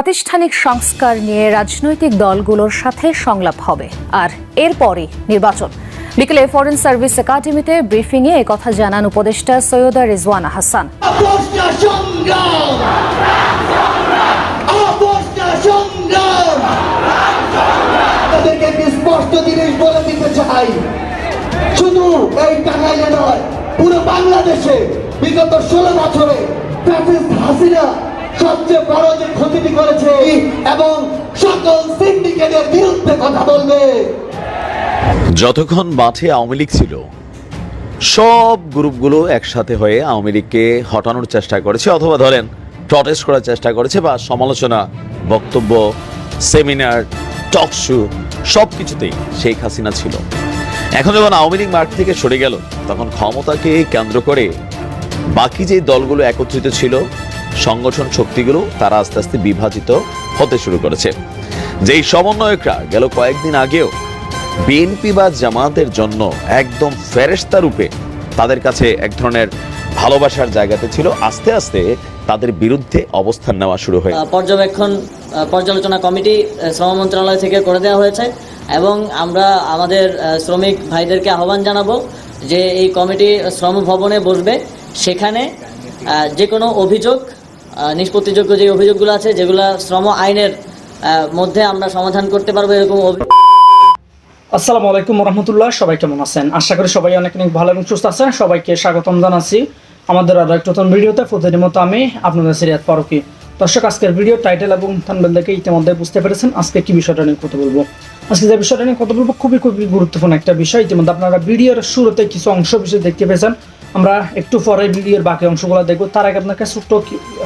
প্রাতিষ্ঠানিক সংস্কার নিয়ে রাজনৈতিক দলগুলোর সাথে সংলাপ হবে। আর এরপরই নির্বাচন। বিকেলে ফরেন সার্ভিস একাডেমিতে ব্রিফিংয়ে একথা জানান উপদেষ্টা সৈয়দা রিজওয়ানা হাসান। শুধু এই টাঙ্গাইলে নয়, পুরো বাংলাদেশে বিগত ষোলো বছরে হাসিনা সবচেয়ে বড় যে ক্ষতিটি করেছে এবং সকল সিন্ডিকেটের বিরুদ্ধে কথা বলবে। যতক্ষণ মাঠে আওয়ামী লীগ ছিল, সব গ্রুপগুলো একসাথে হয়ে আওয়ামী লীগকে হটানোর চেষ্টা করেছে, অথবা ধরেন প্রটেস্ট করার চেষ্টা করেছে বা সমালোচনা, বক্তব্য সেমিনার টক শো সব কিছুতেই শেখ হাসিনা ছিল। এখন যখন আওয়ামী লীগ মাঠ থেকে সরে গেল, তখন ক্ষমতাকে কেন্দ্র করে বাকি যে দলগুলো একত্রিত ছিল সংগঠন শক্তিগুলো তারা আস্তে আস্তে বিভাজিত হতে শুরু করেছে। যেই সমন্বয়করা গেল কয়েকদিন আগেও বিএনপি বা জামাতের জন্য একদম ফেরেস্তা রূপে তাদের কাছে এক ধরনের ভালোবাসার জায়গাতে ছিল, আস্তে আস্তে তাদের বিরুদ্ধে অবস্থান নেওয়া শুরু হয় পর্যবেক্ষণ পর্যালোচনা কমিটি শ্রম মন্ত্রণালয় থেকে করে দেওয়া হয়েছে এবং আমরা আমাদের শ্রমিক ভাইদেরকে আহ্বান জানাব যে এই কমিটি শ্রম ভবনে বসবে। সেখানে যে কোনো অভিযোগ নিষ্পত্তিযোগ্য যে অভিযোগগুলো আছে, যেগুলো শ্রম আইনের মধ্যে আমরা সমাধান করতে পারব এরকম আসসালামু আলাইকুম রহমতুল্লাহ সবাই কেমন আছেন? আশা করি সবাই অনেক অনেক ভালো এবং সুস্থ আছেন। সবাইকে স্বাগতম জানাচ্ছি আমাদের আরও একটা নতুন ভিডিওতে। প্রতিদিন মতো আমি আপনাদের সিরিয়াত ফারুকি। দর্শক, আজকের ভিডিও টাইটেল এবং থানবেল দেখে ইতিমধ্যে বুঝতে পেরেছেন আজকে কি বিষয়টা নিয়ে কথা বলব। আজকে যে বিষয়টা নিয়ে কথা বলব, খুবই খুবই গুরুত্বপূর্ণ একটা বিষয়। ইতিমধ্যে আপনারা ভিডিওর শুরুতে কিছু অংশ বিষয় দেখতে পেয়েছেন। আমরা একটু পরে ভিডিওর বাকি অংশগুলো দেখব। তার আগে আপনাকে ছোট্ট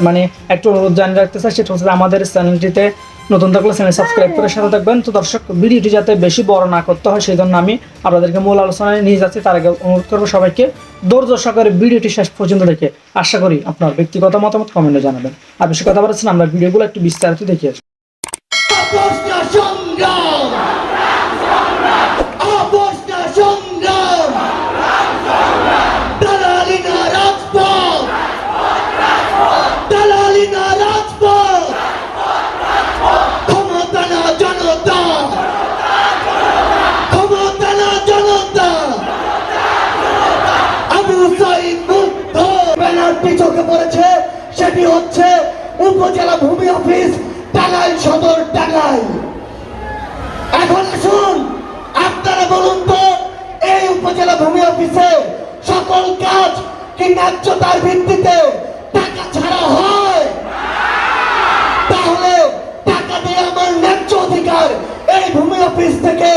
মানে একটু অনুরোধ জানিয়ে রাখতে চাই, সেটা হচ্ছে আমাদের চ্যানেলটিতে নতুন থাকলে চ্যানেল সাবস্ক্রাইব করে সাথে থাকবেন। তো দর্শক, ভিডিওটি যাতে বেশি বড় না করতে হয়, সেই জন্য আমি আপনাদেরকে মূল আলোচনায় নিয়ে যাচ্ছি। তার আগে অনুরোধ করব সবাইকে ধৈর্য সহকারে ভিডিওটি শেষ পর্যন্ত দেখে আশা করি আপনার ব্যক্তিগত মতামত কমেন্টে জানাবেন। আর বেশি কথা বলেছেন আমরা ভিডিওগুলো একটু বিস্তারিত দেখে আসি আপোষটা সংগ্রাম আপোষটা সংগ্রাম দালালি না রাজপথ দালালি না রাজপথ ক্ষমতা না জনতা ক্ষমতা না জনতা আবু সাইদ মুক্ত ব্যানারটি চোখে পড়েছে সেটি হচ্ছে উপজেলা ভূমি অফিস টাঙ্গাইল সদর টাঙ্গাইল এখন আসুন আপনারা বলুন তো এই উপজেলা ভূমি অফিসে সকল কাজ কি ন্যায্যতার ভিত্তিতে টাকা ছাড়া হয়। তাহলে টাকা দিয়ে আমার ন্যায্য অধিকার এই ভূমি অফিস থেকে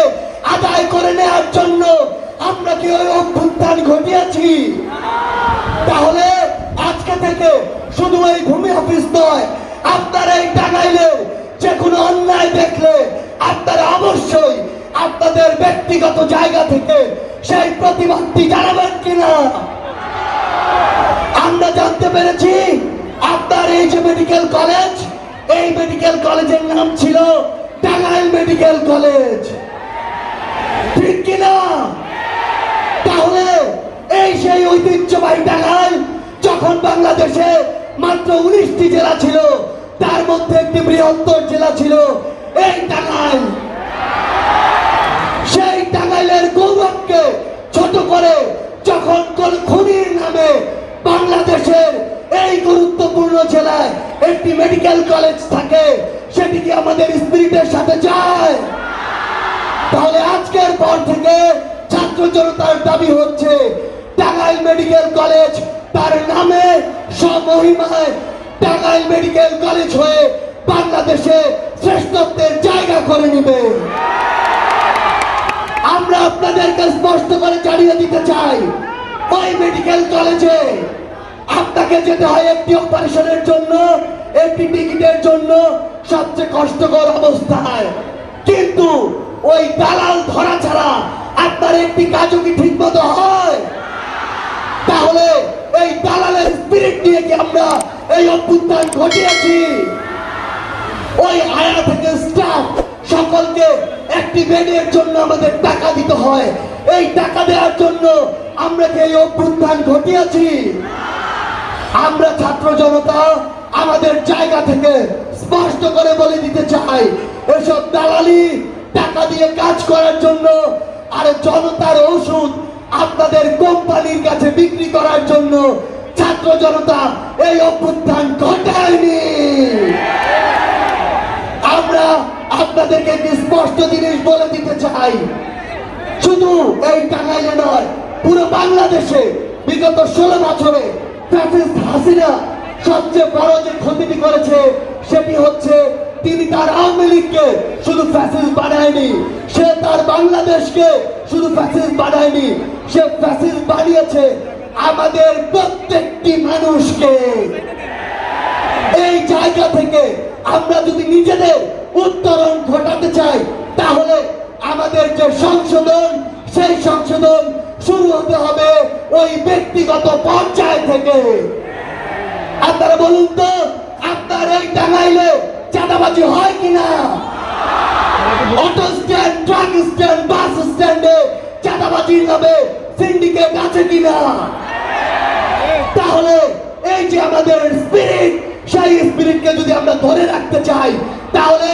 আদায় করে নেওয়ার জন্য আমরা কি ওই অভ্যুত্থান ঘটিয়েছি? তাহলে আজকে থেকে শুধু এই ভূমি অফিস নয়, আপনারা এই টাঙ্গাইলে যে কোনো অন্যায় দেখলে আপনারা অবশ্যই আপনাদের ব্যক্তিগত জায়গা থেকে সেই প্রতিবাদটি জানাবেন কিনা? আমরা জানতে পেরেছি আপনার এই যে মেডিকেল কলেজ, এই মেডিকেল কলেজের নাম ছিল টাঙ্গাইল মেডিকেল কলেজ। ঠিক কিনা? তাহলে এই সেই ঐতিহ্যবাহী টাঙ্গাইল, যখন বাংলাদেশে মাত্র উনিশটি জেলা ছিল, তার মধ্যে একটি বৃহত্তর জেলা ছিল এই টাঙ্গাইল। সেই টাঙ্গাইলের গৌরবকে ছোট করে যখন কোন খুনির নামে বাংলাদেশের এই গুরুত্বপূর্ণ জেলায় একটি মেডিকেল কলেজ থাকে, সেটি কি আমাদের স্পিরিটের সাথে যায়? তাহলে আজকের পর থেকে ছাত্র জনতার দাবি হচ্ছে, টাঙ্গাইল মেডিকেল কলেজ তার নামে স্বমহিমায় টাঙ্গাইল মেডিকেল কলেজ হয়ে বাংলাদেশে শ্রেষ্ঠত্বের জায়গা করে নিবে। আমরা আপনাদেরকে স্পষ্ট করে জানিয়ে দিতে চাই, ওই মেডিকেল কলেজে আপনাকে যেতে হয় একটি অপারেশনের জন্য, একটি টিকিটের জন্য, সবচেয়ে কষ্টকর অবস্থায়। কিন্তু ওই দালাল ধরা ছাড়া আপনার একটি কাজও কি ঠিক মতো হয়? তাহলে এই দালালের স্পিরিট নিয়ে কি আমরা এই অভ্যুত্থান ঘটিয়েছি? ওই আয়া থেকে স্টাফ সকলকে একটি বেডের জন্য আমাদের টাকা দিতে হয়। এই টাকা দেওয়ার জন্য আমরা কি এই অভ্যুত্থান ঘটিয়েছি, আমরা ছাত্র জনতা আমাদের জায়গা থেকে স্পষ্ট করে বলে দিতে চাই, এসব দালালি, টাকা দিয়ে কাজ করার জন্য আর জনতার ওষুধ আপনাদের কোম্পানির কাছে বিক্রি করার জন্য ছাত্র জনতা এই অভ্যুত্থান ঘটায়নি। আমরা আপনাদেরকে একটি স্পষ্ট জিনিস বলে দিতে চাই। শুধু এই টাঙ্গাইলে নয়, পুরো বাংলাদেশে বিগত ষোলো বছরে ফ্যাসিস্ট হাসিনা সবচেয়ে বড় যে ক্ষতিটি করেছে, সেটি হচ্ছে তিনি তার আওয়ামী লীগকে শুধু বানায়নি, সে তার বাংলাদেশকে শুধু ফ্যাসিস্ট বানায়নি, সে ফ্যাসিস্ট বানিয়েছে আমাদের প্রত্যেকটি মানুষকে। এই জায়গা থেকে আমরা যদি নিজেদের উত্তরণ ঘটাতে চাই, তাহলে আমাদের যে সংশোধন, সেই সংশোধন শুরু হতে হবে ওই ব্যক্তিগত পর্যায় থেকে। আপনারা বলুন তো, আপনার এই টাঙ্গাইলে চাঁদাবাজি হয় কিনা? Auto stand, truck stand, bus স্ট্যান্ডে চাঁদাবাজির নামে সিন্ডিকেট আছে কিনা? তাহলে এই যে আমাদের স্পিরিট সেই স্পিরিটকে যদি আমরা ধরে রাখতে চাই তাহলে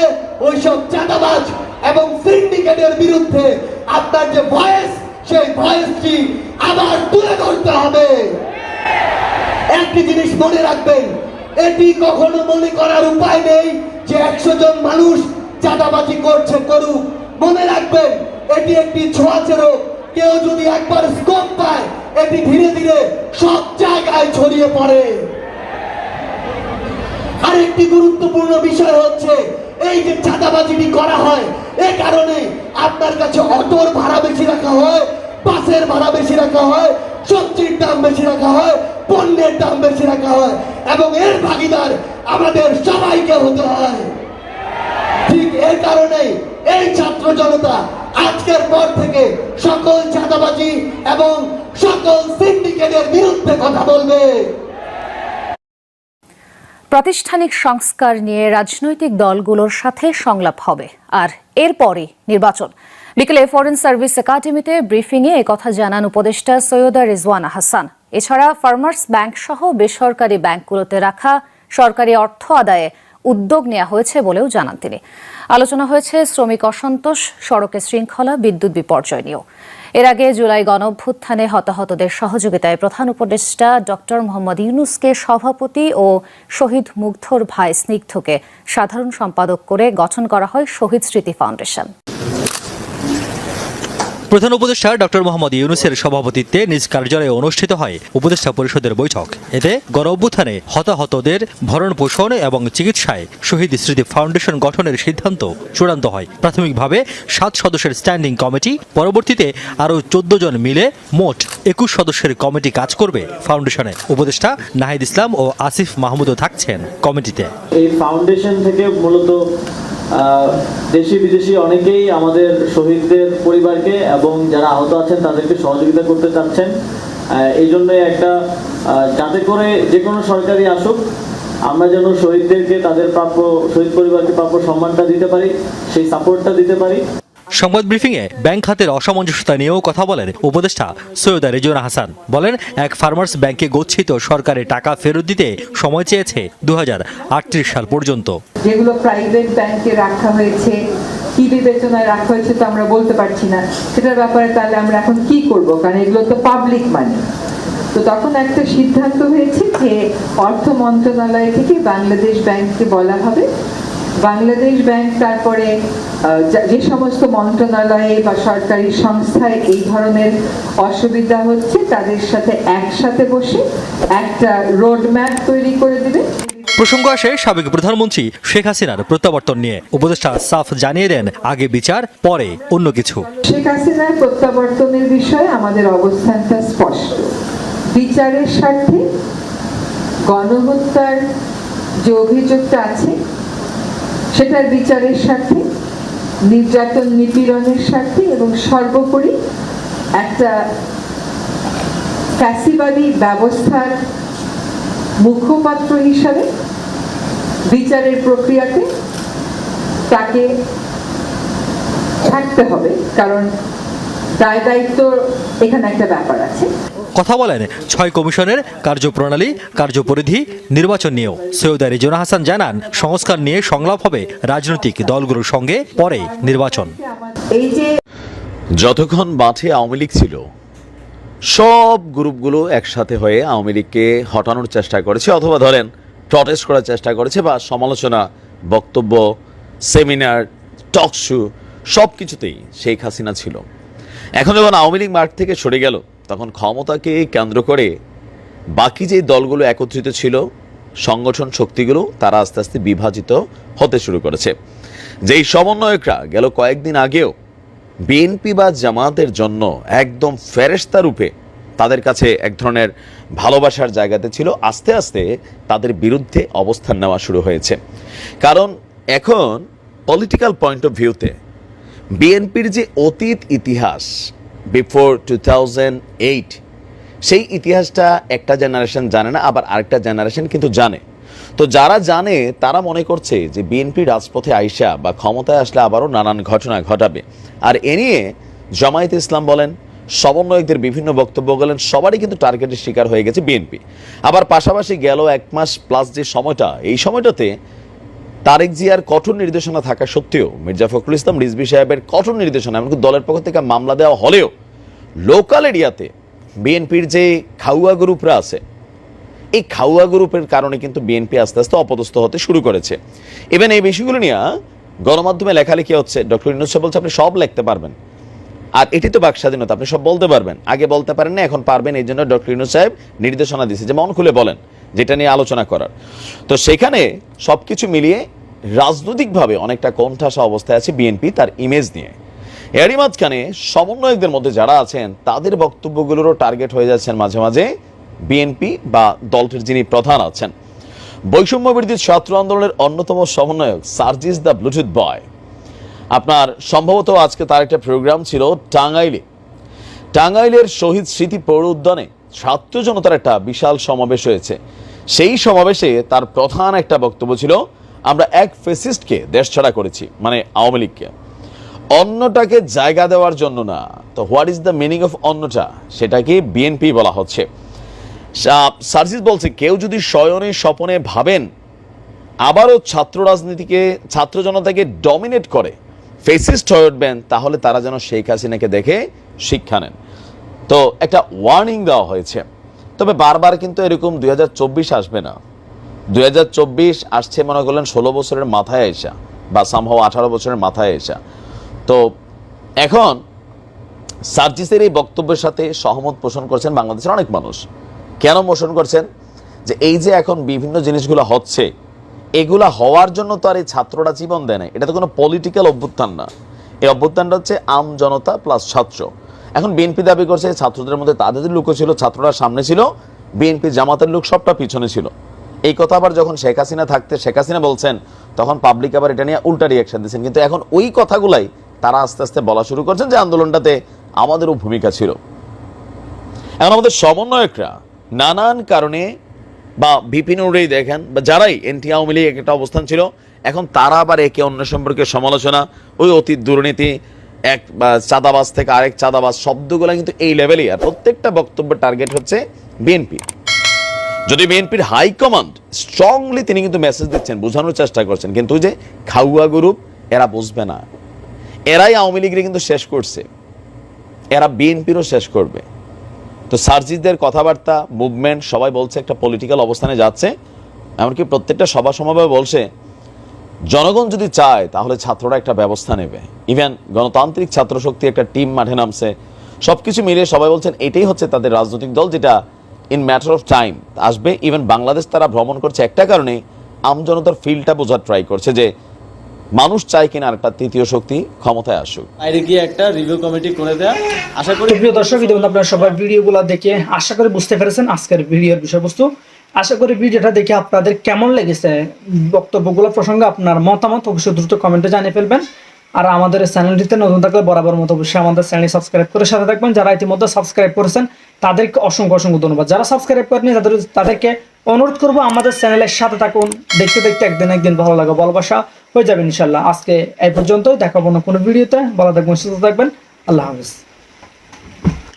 ওইসব চাঁদাবাজ এবং সিন্ডিকেটের বিরুদ্ধে আপনার যে ভয়েস সেই ভয়েসটি আবার তুলে ধরতে হবে। একটি জিনিস মনে রাখবেন, এটি কখনো মনে করার উপায় নেই যে একশো জন মানুষ চাঁদাবাজি করছে করুক। মনে রাখবেন, এটি একটি ছোঁয়াচে রোগ কেউ যদি একবার স্কোপ পায়, এটি ধীরে ধীরে সব জায়গায় ছড়িয়ে পড়ে। আরেকটি গুরুত্বপূর্ণ বিষয় হচ্ছে, এই যে চাঁদাবাজিটি করা হয়, এ কারণে আপনার কাছে অটোর ভাড়া বেশি রাখা হয়, বাসের ভাড়া বেশি রাখা হয়, সবজির দাম বেশি রাখা হয়, পণ্যের দাম বেশি রাখা হয়, এবং এর ভাগিদার আমাদের সবাইকে হতে হয়। ঠিক এর কারণে এই ছাত্র জনতা আজকের পর থেকে সকল চাঁদাবাজি এবং সকল সিন্ডিকেটের বিরুদ্ধে কথা বলবে। প্রাতিষ্ঠানিক সংস্কার নিয়ে রাজনৈতিক দলগুলোর সাথে সংলাপ হবে। আর এরপরই নির্বাচন। বিকেলে ফরেন সার্ভিস একাডেমিতে ব্রিফিংয়ে কথা জানান উপদেষ্টা সৈয়দা রিজওয়ানা হাসান এছাড়া ফার্মার্স ব্যাংক সহ বেসরকারি ব্যাংকগুলোতে রাখা সরকারি অর্থ আদায়ে উদ্যোগ নেওয়া হয়েছে বলেও জানান তিনি। আলোচনা হয়েছে শ্রমিক অসন্তোষ, সড়কে শৃঙ্খলা, বিদ্যুৎ বিপর্যয় নিয়েও। এর আগে জুলাই গণভ্যুত্থানে হতাহতদের সহযোগিতায় প্রধান উপদেষ্টা ডক্টর মোহাম্মদ ইউনুসকে সভাপতি ও শহীদ মুগ্ধর ভাই স্নিগ্ধকে সাধারণ সম্পাদক করে গঠন করা হয় শহীদ স্মৃতি ফাউন্ডেশন। প্রধান উপদেষ্টা ডক্টর মোহাম্মদ ইউনুসের সভাপতিত্বে নিজ কার্যালয়ে অনুষ্ঠিত হয় উপদেষ্টা পরিষদের বৈঠক। এতে গণ অভ্যুত্থানে হতাহতদের ভরণ পোষণ এবং চিকিৎসায় শহীদ স্মৃতি ফাউন্ডেশন গঠনের সিদ্ধান্ত চূড়ান্ত হয়। প্রাথমিকভাবে সাত সদস্যের স্ট্যান্ডিং কমিটি, পরবর্তীতে আরও চোদ্দ জন মিলে মোট একুশ সদস্যের কমিটি কাজ করবে ফাউন্ডেশনে। উপদেষ্টা নাহিদ ইসলাম ও আসিফ মাহমুদও থাকছেন কমিটিতে। এই ফাউন্ডেশন থেকে মূলত দেশি বিদেশি অনেকেই আমাদের শহীদদের পরিবারকে এবং যারা আহত আছেন তাদেরকে সহযোগিতা করতে চাচ্ছেন। এই জন্যই একটা যাতে করে যে কোনো সরকারি আসুক, আমরা যেন শহীদদেরকে তাদের প্রাপ্য, শহীদ পরিবারকে প্রাপ্য সম্মানটা দিতে পারি, সেই সাপোর্টটা দিতে পারি। সংবাদ ব্রিফিংয়ে ব্যাংক খাতের অসামঞ্জস্যতা নিয়েও কথা বলেন উপদেষ্টা সৈয়দা রেজুনা হাসান। বলেন, এক ফার্মার্স ব্যাংকে গচ্ছিত সরকারের টাকা ফেরত দিতে সময় চেয়েছে দু হাজার আটত্রিশ সাল পর্যন্ত। যেগুলো প্রাইভেট ব্যাংকে রাখা হয়েছে কি বিবেচনায় রাখা হয়েছে তো আমরা বলতে পারছি না। সেটার ব্যাপারে তাহলে আমরা এখন কি করব? কারণ এগুলো তো পাবলিক মানি তো তখন একটা সিদ্ধান্ত হয়েছে যে অর্থ মন্ত্রণালয় থেকে বাংলাদেশ ব্যাংককে বলা হবে বাংলাদেশ ব্যাংক তারপরে যে সমস্ত মন্ত্রণালয়ে বা সরকারি সংস্থায় এই ধরনের অসুবিধা হচ্ছে তাদের সাথে একসাথে বসে একটা রোড ম্যাপ তৈরি করে দেবে। প্রসঙ্গ আসে সাবেক প্রধানমন্ত্রী শেখ হাসিনার প্রত্যাবর্তন নিয়ে। উপদেষ্টা সাফ জানিয়ে দেন আগে বিচার পরে অন্য কিছু। শেখ হাসিনার প্রত্যাবর্তনের বিষয়ে আমাদের অবস্থানটা স্পষ্ট। বিচারের স্বার্থে গণহত্যার যে অভিযোগটা আছে সেটার বিচারের স্বার্থে, নির্যাতন নিপীড়নের স্বার্থে এবং সর্বোপরি একটা ফ্যাসিবাদী ব্যবস্থার মুখপাত্র হিসাবে বিচারের প্রক্রিয়াতে তাকে থাকতে হবে, কারণ দায় দায়িত্ব এখানে একটা ব্যাপার আছে। কথা বলেন। ছয় কমিশনের কার্যপ্রণালী, কার্যপরিধি, নির্বাচন নিয়েও। সৈয়দ রিজনা হাসান জানান, সংস্কার নিয়ে সংলাপ হবে রাজনৈতিক দলগুলোর সঙ্গে, পরে নির্বাচন। যতক্ষণ মাঠে আওয়ামী লীগ ছিল, সব গ্রুপগুলো একসাথে হয়ে আওয়ামী লীগকে হটানোর চেষ্টা করেছে, অথবা ধরেন প্রটেস্ট করার চেষ্টা করেছে বা সমালোচনা, বক্তব্য সেমিনার টক শো সব কিছুতেই শেখ হাসিনা ছিল। এখন যখন আওয়ামী লীগ মাঠ থেকে সরে গেল তখন ক্ষমতাকে কেন্দ্র করে বাকি যে দলগুলো একত্রিত ছিল, সংগঠন শক্তিগুলো, তারা আস্তে আস্তে বিভাজিত হতে শুরু করেছে। যেই সমন্বয়করা গেল কয়েকদিন আগেও, বিএনপি বা জামাতের জন্য একদম ফেরেস্তা রূপে তাদের কাছে এক ধরনের ভালোবাসার জায়গাতে ছিল, আস্তে আস্তে তাদের বিরুদ্ধে অবস্থান নেওয়া শুরু হয়েছে। কারণ এখন পলিটিক্যাল পয়েন্ট অফ ভিউতে বিএনপির যে অতীত ইতিহাস বিফোর টু থাউজেন্ড এইট সেই ইতিহাসটা একটা জেনারেশন জানে না, আবার আরেকটা জেনারেশন কিন্তু জানে। তো যারা জানে, তারা মনে করছে যে বিএনপি রাজপথে আইসা বা ক্ষমতায় আসলে আবারও নানান ঘটনা ঘটাবে। আর এ নিয়ে জামায়াত ইসলাম বলেন, সমন্বয়কদের বিভিন্ন বক্তব্য বলেন, সবারই কিন্তু টার্গেটের শিকার হয়ে গেছে বিএনপি আবার পাশাপাশি গেল এক মাস প্লাস যে সময়টা, এই সময়টাতে তারেক জিয়ার কঠোর নির্দেশনা থাকা সত্ত্বেও মির্জা ফখরুল ইসলাম রিজবি সাহেবের কঠোর নির্দেশনা এমনকি দলের পক্ষ থেকে মামলা দেওয়া হলেও লোকাল এরিয়াতে বিএনপির যে খাউয়া গ্রুপরা আছে, এই খাউয়া গ্রুপের কারণে কিন্তু বিএনপি আস্তে আস্তে অপদস্থ হতে শুরু করেছে। ইভেন এই বিষয়গুলো নিয়ে গণমাধ্যমে লেখালেখি হচ্ছে। ডক্টর সাহেব বলছে, আপনি সব লিখতে পারবেন। আর এটি তো বাক স্বাধীনতা, আপনি সব বলতে পারবেন। আগে বলতে পারেন না, এখন পারবেন। এই জন্য ডক্টর ইনুস সাহেব নির্দেশনা দিয়েছে। যে মন খুলে বলেন যেটা নিয়ে আলোচনা করার। তো সেখানে সব কিছু মিলিয়ে রাজনৈতিকভাবে অনেকটা কোণঠাসা অবস্থায় আছে বিএনপি তার ইমেজ নিয়ে। এরই মাঝখানে সমন্বয়কদের মধ্যে যারা আছেন, তাদের বক্তব্যগুলোরও টার্গেট হয়ে যাচ্ছেন মাঝে মাঝে বিএনপি বা দলটির যিনি প্রধান আছেন। বৈষম্য বিরোধী ছাত্র আন্দোলনের অন্যতম সমন্বয়ক সার্জিস দ্য ব্লুটুথ বয়। আপনার সম্ভবত আজকে তার একটা প্রোগ্রাম ছিল টাঙ্গাইলে। টাঙ্গাইলের শহীদ স্মৃতি পৌর উদ্যানে ছাত্র জনতার একটা বিশাল সমাবেশ হয়েছে। সেই সমাবেশে তার প্রধান একটা বক্তব্য ছিল, আমরা এক ফেসিস্টকে দেশ ছাড়া করেছি মানে আওয়ামী লীগকে। অন্যটাকে জায়গা দেওয়ার জন্য না। তো what is the meaning of অন্যটা? সেটাকে বিএনপি বলা হচ্ছে। সার্জিস বলছে, কেউ যদি শয়নে স্বপনে ভাবেন, আবারও ছাত্র রাজনীতিকে, ছাত্র জনতাকে ডমিনেট করে, ফেসিস্ট হয়ে উঠবেন, তাহলে তারা যেন শেখ হাসিনাকে দেখে শিক্ষা নেন। তো একটা ওয়ার্নিং দেওয়া হয়েছে। তবে বারবার কিন্তু এরকম দুই হাজার চব্বিশ আসবে না। দু হাজার চব্বিশ আসছে মনে করলেন ষোলো বছরের মাথায় এসা, বা সম্ভব আঠারো বছরের মাথায় এসা। তো এখন সার্জিসের এই বক্তব্যের সাথে সহমত পোষণ করছেন বাংলাদেশের অনেক মানুষ। কেন পোষণ করছেন? যে এই যে এখন বিভিন্ন জিনিসগুলো হচ্ছে, এগুলা হওয়ার জন্য তো আর এই ছাত্ররা জীবন দেয় না এটা তো কোনো পলিটিক্যাল অভ্যুত্থান না। এই অভ্যুত্থানটা হচ্ছে আম জনতা প্লাস ছাত্র। এখন বিএনপি দাবি করছে ছাত্রদের মধ্যে তাদের লোকও ছিল, ছাত্ররা সামনে ছিল, বিএনপি জামাতের লোক সবটা পিছনে ছিল। এই কথা আবার যখন শেখ হাসিনা থাকতে শেখ হাসিনা বলছেন, তখন পাবলিক আবার এটা নিয়ে উল্টা রিয়াকশন দিচ্ছেন। কিন্তু এখন ওই কথাগুলাই তারা আস্তে আস্তে বলা শুরু করছেন যে আন্দোলনটাতে আমাদেরও ভূমিকা ছিল। এখন আমাদের সমন্বয়করা নানান কারণে বা বিপিন উড়েই দেখেন বা যারাই এনটি আওয়ামী লীগ একটা অবস্থান ছিল, এখন তারা আবার একে অন্য সম্পর্কে সমালোচনা, ওই অতীত দুর্নীতি এক বা চাঁদাবাজ থেকে আরেক চাঁদাবাজ শব্দগুলো কিন্তু এই লেভেলেই আর প্রত্যেকটা বক্তব্যের টার্গেট হচ্ছে বিএনপি যদি বিএনপির হাইকমান্ড স্ট্রংলি তিনি কিন্তু মেসেজ দিচ্ছেন, বোঝানোর চেষ্টা করছেন, কিন্তু যে খাউয়া গ্রুপ এরা বুঝবে না। এরাই আওয়ামী লীগের কিন্তু শেষ করছে। এরা বিএনপিরও শেষ করবে। তো সার্জিসদের কথাবার্তা মুভমেন্ট সবাই বলছে একটা পলিটিক্যাল অবস্থানে যাচ্ছে। এমনকি প্রত্যেকটা সভা সমাবেশ বলছে জনগণ যদি চায় তাহলে ছাত্ররা একটা ব্যবস্থা নেবে। ইভেন গণতান্ত্রিক ছাত্র শক্তি একটা টিম মাঠে নামছে। সবকিছু মিলিয়ে সবাই বলছেন এটাই হচ্ছে তাদের রাজনৈতিক দল যেটা ইন ম্যাটার অফ টাইম আসবে। ইভেন বাংলাদেশ তারা ভ্রমণ করছে একটা কারণে আমজনতার ফিল্ডটা বোঝার ট্রাই করছে যে মানুষ চায় কিনা একটা তৃতীয় শক্তি ক্ষমতায় আসুক। বাইরে গিয়ে একটা রিভিউ কমিটি করে দেয়া। আশা করি প্রিয় দর্শক ইতিমধ্যে আপনারা সবাই ভিডিওগুলো দেখে আশা করি বুঝতে পেরেছেন আজকের ভিডিওর বিষয়বস্তু। আশা করি ভিডিওটা দেখে আপনাদের কেমন লেগেছে? বক্তব্যগুলো প্রসঙ্গে আপনার মতামত অবশ্যই দ্রুত কমেন্টে জানিয়ে ফেলবেন। আর আমাদের চ্যানেলটিতে নতুন থাকলে বরাবর মতো অবশ্যই আমাদের চ্যানেল সাবস্ক্রাইব করে সাথে থাকবেন। যারা ইতিমধ্যে সাবস্ক্রাইব করেছেন, তাদেরকে অসংখ্য অসংখ্য ধন্যবাদ। যারা সাবস্ক্রাইব করেনি তাদের তাদেরকে অনুরোধ করব আমাদের চ্যানেলের সাথে থাকুন। দেখতে দেখতে একদিন একদিন ভালো লাগা ভালোবাসা হয়ে যাবে ইনশাল্লাহ। আজকে এই পর্যন্তই। দেখাবো না কোনো ভিডিওতে। ভালো থাকবেন, সুস্থ থাকবেন। আল্লাহ হাফিজ।